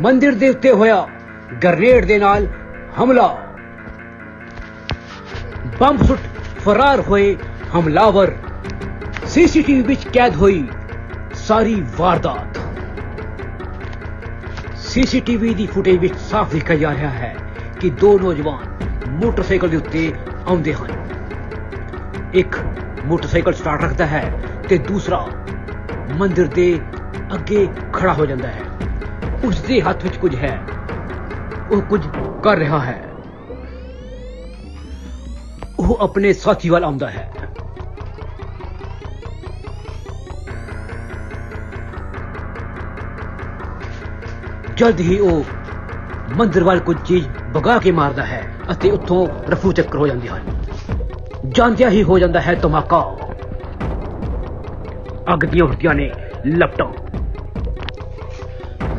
ਮੰਦਿਰ ਦੇ ਉੱਤੇ ਹੋਇਆ ਗਰਨੇਡ ਦੇ ਨਾਲ ਹਮਲਾ। ਬੰਬ ਸੁੱਟ ਫਰਾਰ ਹੋਏ ਹਮਲਾਵਰ। ਸੀਸੀਟੀਵੀ ਵਿੱਚ ਕੈਦ ਹੋਈ ਸਾਰੀ ਵਾਰਦਾਤ। ਸੀਸੀਟੀਵੀ ਦੀ ਫੁਟੇਜ ਵਿੱਚ ਸਾਫ਼ ਦਿਖਾਈ ਜਾ ਰਿਹਾ ਹੈ ਕਿ ਦੋ ਨੌਜਵਾਨ ਮੋਟਰਸਾਈਕਲ ਦੇ ਉੱਤੇ ਆਉਂਦੇ ਹਨ। ਇੱਕ ਮੋਟਰਸਾਈਕਲ ਸਟਾਰਟ ਰੱਖਦਾ ਹੈ ਤੇ ਦੂਸਰਾ ਮੰਦਿਰ ਦੇ ਅੱਗੇ ਖੜਾ ਹੋ ਜਾਂਦਾ ਹੈ। ਉਸ ਦੇ ਹੱਥ ਵਿੱਚ ਕੁਝ ਹੈ ਉਹ ਕੁਝ ਕਰ ਰਿਹਾ ਹੈ ਉਹ ਆਪਣੇ ਸਾਥੀ ਵੱਲ ਆਉਂਦਾ ਹੈ ਜਲਦ ਹੀ ਉਹ ਮੰਦਰ ਵੱਲ ਕੁਝ ਚੀਜ਼ ਭਗਾ ਕੇ ਮਾਰਦਾ ਹੈ ਅਤੇ ਉੱਥੋਂ ਰਫੂ ਚੱਕਰ ਹੋ ਜਾਂਦੇ ਹਨ ਜਾਂਦਿਆਂ ਹੀ ਹੋ ਜਾਂਦਾ ਹੈ ਧਮਾਕਾ ਅੱਗ ਦੀਆਂ ਉੱਠਦੀਆਂ ਨੇ ਲਪਟਾਂ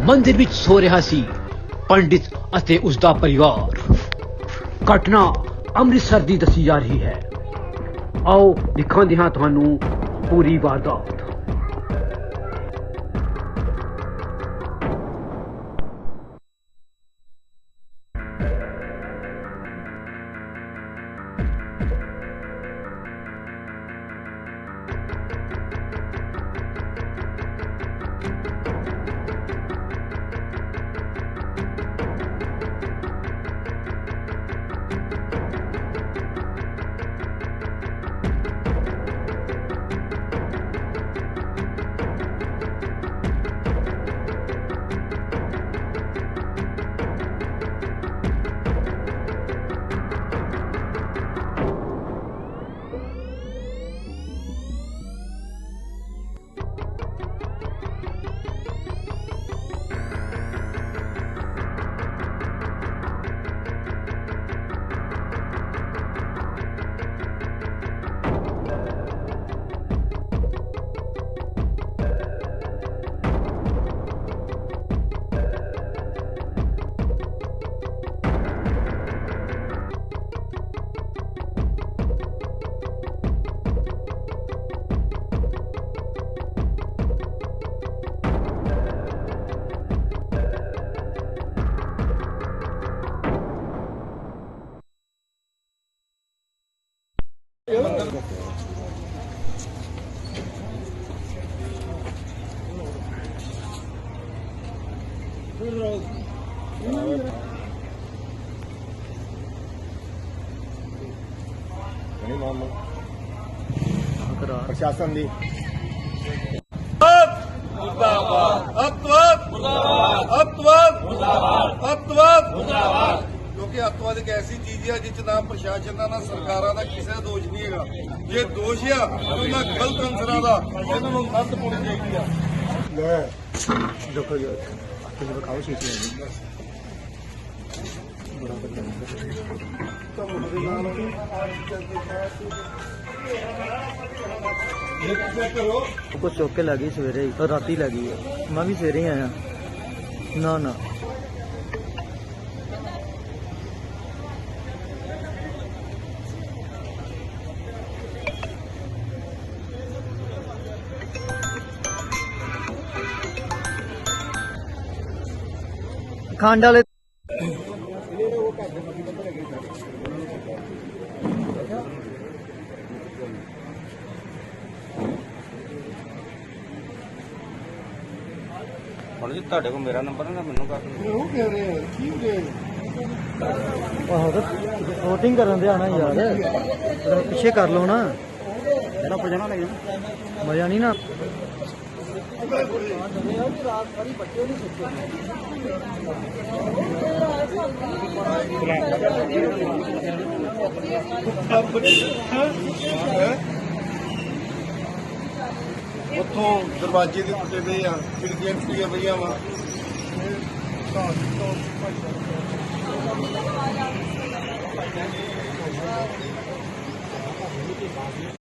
ਮੰਦਿਰ ਵਿੱਚ ਸੋ ਰਿਹਾ ਸੀ। ਪੰਡਿਤ ਅਤੇ ਉਸ ਦਾ ਪਰਿਵਾਰ। ਘਟਨਾ ਅੰਮ੍ਰਿਤਸਰ ਦੀ ਦੱਸੀ ਜਾ ਰਹੀ ਹੈ। ਆਓ ਦਿਖਾਉਂਦੇ ਹਾਂ ਤੁਹਾਨੂੰ ਪੂਰੀ ਵਾਰਦਾਤ। ਨਹੀਂ ਮਾਮਾ। ਪ੍ਰਸ਼ਾਸਨ ਦੀ। ਅੱਤਵਾਦ ਮੁਰਦਾਬਾਦ। ਅੱਤਵਾਦ ਮੁਰਦਾਬਾਦ। ਅੱਤਵਾਦ ਮੁਰਦਾਬਾਦ। ਕਿਉਂਕਿ ਅੱਤਵਾਦ ਇੱਕ ਐਸੀ ਚੀਜ਼ ਹੈ ਜਿਸ 'ਚ ਨਾ ਪ੍ਰਸ਼ਾਸਨ ਦਾ ਨਾ ਸਰਕਾਰਾਂ ਦਾ ਕਿਸੇ ਦਾ ਦੋਸ਼ ਨਹੀਂ ਹੈਗਾ। ਜੇ ਦੋਸ਼ ਆ ਤਾਂ ਉਹਨਾਂ ਗਲਤ ਅਨਸਰਾਂ ਦਾ ਇਹਨਾਂ ਨੂੰ ਨੱਥ ਪਾਉਣੀ ਚਾਹੀਦੀ ਆ। ਲੈ ਦੇਖੋ ਜੀ ਤੁਸੀਂ ਦਿਖਾਓ ਸੀ ਸੀ ਉਹ ਕੋ ਚੁੱਕ ਕੇ ਲੱਗੀ ਸਵੇਰੇ ਹੀ, ਰਾਤੀ ਲੱਗੀ ਹੈ। ਮੈਂ ਵੀ ਸਵੇਰੇ ਆਇਆ। ਨਾ ਨਾ। ਖੰਡ ਵਾਲੇ ਹੁਣ ਜੀ ਤੁਹਾਡੇ ਕੋਲ ਮੇਰਾ ਨੰਬਰ ਹੈ ਨਾ ਮੈਨੂੰ ਕਰ ਦਿਓ ਉਹ ਕਹਿ ਰਹੇ? ਆ ਕੀ ਹੋ ਆਹੋ ਤੇ ਵੋਟਿੰਗ ਕਰਨ ਦੇ ਆਣਾ ਯਾਰ। ਪਿੱਛੇ ਕਰ ਲਓ ਨਾ। ਪਜਾਣਾ ਮਜ਼ਾ ਨਹੀਂ ਨਾ ਉੱਥੋਂ ਦਰਵਾਜ਼ੇ ਦੇ ਟੁੱਟੇ ਪਏ ਆ ਖਿੜਕੀਆਂ ਟੁੱਟੀਆਂ ਪਈਆਂ ਵਾ।